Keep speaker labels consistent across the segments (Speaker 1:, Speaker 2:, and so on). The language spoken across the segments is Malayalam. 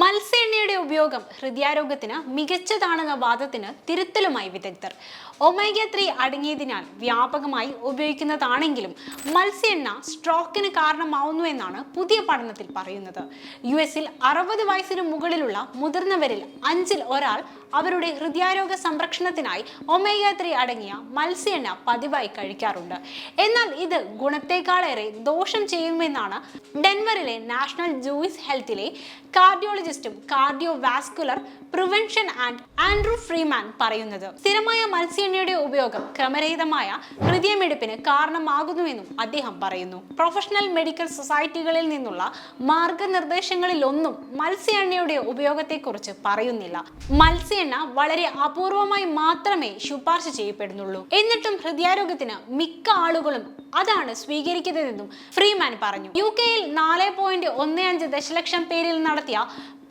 Speaker 1: മത്സ്യ എണ്ണയുടെ ഉപയോഗം ഹൃദയാരോഗ്യത്തിന് മികച്ചതാണെന്ന വാദത്തിന് തിരുത്തലുമായി വിദഗ്ധർ. ഒമേഗ ത്രീ അടങ്ങിയതിനാൽ വ്യാപകമായി ഉപയോഗിക്കുന്നതാണെങ്കിലും മത്സ്യ എണ്ണ സ്ട്രോക്കിന് കാരണമാവുന്നു എന്നാണ് പുതിയ പഠനത്തിൽ പറയുന്നത്. യു എസിൽ അറുപത് വയസ്സിന് മുകളിലുള്ള മുതിർന്നവരിൽ അഞ്ചിൽ ഒരാൾ അവരുടെ ഹൃദയാരോഗ്യ സംരക്ഷണത്തിനായി ഒമേഗ ത്രീ അടങ്ങിയ മത്സ്യ എണ്ണ പതിവായി കഴിക്കാറുണ്ട്. എന്നാൽ ഇത് ഗുണത്തേക്കാളേറെ ദോഷം ചെയ്യുമെന്നാണ് ഡെൻവറിലെ നാഷണൽ ജൂയിസ് ഹെൽത്തിലെ കാർഡിയോളജിസ്റ്റും cardio vascular prevention and Andrew Freeman പറയുന്നത്. സ്ഥിരമായ മത്സ്യ എണ്ണയുടെ ഉപയോഗം ക്രമരഹിതമായ ഹൃദയമെടുപ്പിന് കാരണമാകുന്നുവെന്നും അദ്ദേഹം പറയുന്നു. പ്രൊഫഷണൽ മെഡിക്കൽ സൊസൈറ്റികളിൽ നിന്നുള്ള മാർഗനിർദ്ദേശങ്ങളിലൊന്നും മത്സ്യ എണ്ണയുടെ ഉപയോഗത്തെക്കുറിച്ച് പറയുന്നില്ല. മത്സ്യ എണ്ണ വളരെ അപൂർവമായി മാത്രമേ ശുപാർശ ചെയ്യപ്പെടുന്നുള്ളൂ. എന്നിട്ടും ഹൃദയാരോഗ്യത്തിന് മിക്ക ആളുകളും അതാണ് സ്വീകരിക്കുന്നതെന്നും ഫ്രീമാൻ പറഞ്ഞു. യു കെയിൽ നാല് പോയിന്റ് ഒന്ന് അഞ്ച് ദശലക്ഷം പേരിൽ നടത്തിയ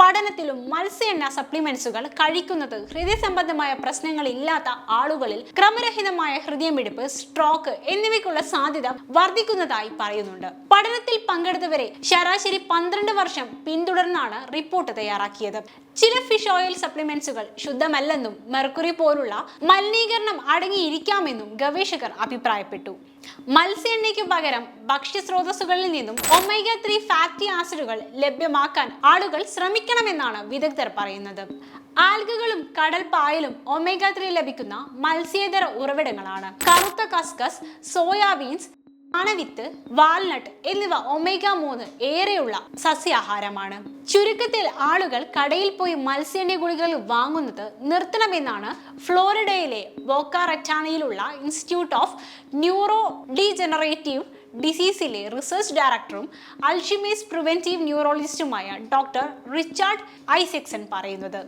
Speaker 1: പഠനത്തിലും മത്സ്യ സപ്ലിമെന്റ്സുകൾ കഴിക്കുന്നത് ഹൃദയ സംബന്ധമായ പ്രശ്നങ്ങൾ ഇല്ലാത്ത ആളുകളിൽ ക്രമരഹിതമായ ഹൃദയമിടിപ്പ് സ്ട്രോക്ക് എന്നിവയ്ക്കുള്ള സാധ്യത വർദ്ധിക്കുന്നതായി പറയുന്നുണ്ട്. പഠനത്തിൽ പങ്കെടുത്തവരെ ശരാശരി പന്ത്രണ്ട് വർഷം പിന്തുടർന്നാണ് റിപ്പോർട്ട് തയ്യാറാക്കിയത്. ചില ഫിഷ് ഓയിൽ സപ്ലിമെന്റ്സുകൾ ശുദ്ധമല്ലെന്നും മെർക്കുറി പോലുള്ള മലിനീകരണം അടങ്ങിയിരിക്കാമെന്നും ഗവേഷകർ അഭിപ്രായപ്പെട്ടു. മത്സ്യ എണ്ണയ്ക്ക് പകരം ഭക്ഷ്യസ്രോതസ്സുകളിൽ നിന്നും ഒമേഗ ത്രീ ഫാറ്റി ആസിഡുകൾ ലഭ്യമാക്കാൻ ആളുകൾ ശ്രമിക്കണമെന്നാണ് വിദഗ്ധർ പറയുന്നത്. ആൽഗകളും കടൽ പായലും ഒമേഗ ത്രീ ലഭിക്കുന്ന മത്സ്യേതര ഉറവിടങ്ങളാണ്. കറുത്ത കസ്കസ് സോയാബീൻസ് അണവിത്ത് വാൽനട്ട് എന്നിവ ഒമേഗ മൂന്ന് ഏറെയുള്ള സസ്യാഹാരമാണ്. ചുരുക്കത്തിൽ ആളുകൾ കടയിൽ പോയി മത്സ്യന്റെ ഗുളികൾ വാങ്ങുന്നത് നിർത്തണമെന്നാണ് ഫ്ലോറിഡയിലെ ബോക്ക റെറ്റാനയിലുള്ള ഇൻസ്റ്റിറ്റ്യൂട്ട് ഓഫ് ന്യൂറോ ഡീജനറേറ്റീവ് ഡിസീസിലെ റിസർച്ച് ഡയറക്ടറും അൾഷിമേസ് പ്രിവെന്റീവ് ന്യൂറോളജിസ്റ്റുമായ ഡോക്ടർ റിച്ചാർഡ് ഐസെക്സൺ പറയുന്നത്.